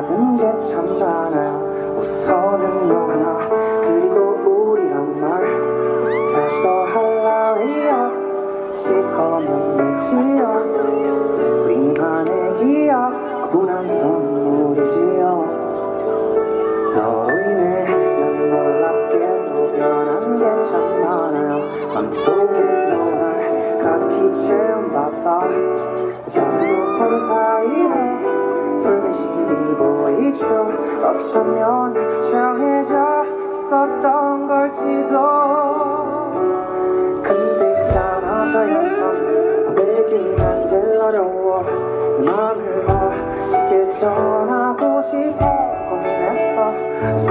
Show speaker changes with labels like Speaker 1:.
Speaker 1: 사는 게 참 많아. 웃어는 영화 그리고 우리란 말. 다시 더 할라이야. 시커먼 매치야 우리만의 기억 그분한 선물이지요 너로 인해 난 놀랍게도 변한 게 참 많아요. 맘속에 너를 가득히 채운 바다. 작은 우선 사이로 불빛이 죠 어쩌면 정해져 있었던 걸지도. 근데 녀석 고백이 한들 어려워 내 맘을 멋있게 전하고 싶어 고민했어